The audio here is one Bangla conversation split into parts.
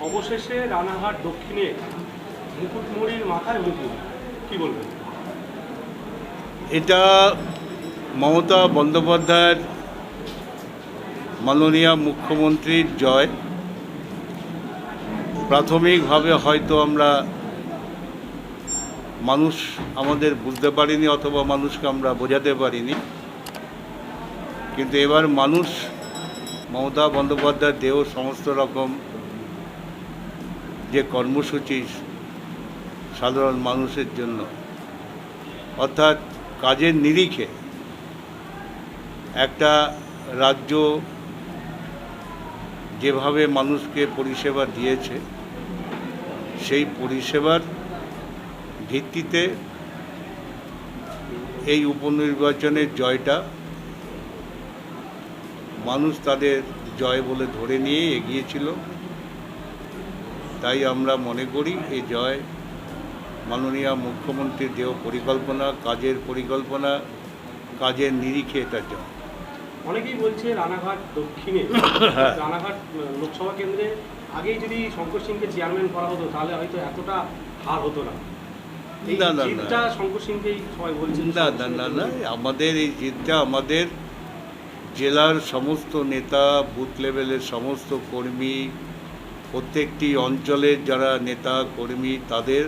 অবশেষে রানাঘাট দক্ষিণে মুকুটমণির মাথায় মুকুট। কি বলবেন? এটা মমতা বন্দ্যোপাধ্যায়ের মাননীয় মুখ্যমন্ত্রীর জয়। প্রাথমিকভাবে হয়তো আমরা মানুষ আমাদের বুঝতে পারিনি অথবা মানুষকে আমরা বোঝাতে পারিনি। কিন্তু এবার মানুষ, মমতা বন্দ্যোপাধ্যায় দেহ সমস্ত রকম যে কর্মসূচি সাধারণ মানুষের জন্য, অর্থাৎ কাজের নিরিখে একটা রাজ্য যেভাবে মানুষকে পরিষেবা দিয়েছে, সেই পরিষেবার ভিত্তিতে এই উপনির্বাচনের জয়টা মানুষ তাদের জয় বলে ধরে নিয়ে এগিয়েছিল তাই আমরা মনে করি এই জয় মাননীয় মুখ্যমন্ত্রীর দেহ পরিকল্পনা কাজের পরিকল্পনা কাজের নিরিখে এটা জয়। অনেকেই বলছে রানাঘাট দক্ষিণে। রানাঘাট লোকসভা কেন্দ্রে আগেই যদি শঙ্কর সিংকে চেয়ারম্যান করা হতো তাহলে হয়তো এতটা হার হতো না। না, না, না। শঙ্কর সিংকেই সবাই বলছেন না না না না আমাদের এই জিতটা আমাদের জেলার সমস্ত নেতা বুথ লেভেলের সমস্ত কর্মী প্রত্যেকটি অঞ্চলের যারা নেতা, কর্মী, তাদের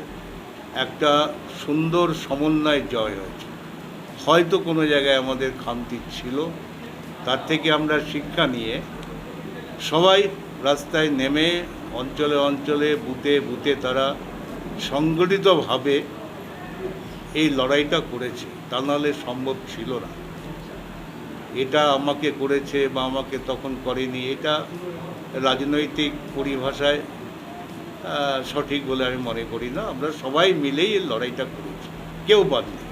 একটা সুন্দর সমন্বয় জয় হয়েছে। হয়তো কোনো জায়গায় আমাদের খামতি ছিল, তার থেকে আমরা শিক্ষা নিয়ে সবাই রাস্তায় নেমে অঞ্চলে অঞ্চলে, বুথে বুথে তারা সংগঠিতভাবে এই লড়াইটা করেছে। তা নাহলে সম্ভব ছিল না। এটা আমাকে করেছে বা আমাকে তখন করেনি, এটা রাজনৈতিক পরিভাষায় সঠিক বলে আমি মনে করি না। আমরা সবাই মিলেই লড়াইটা করেছি, কেউ বাদ নেই।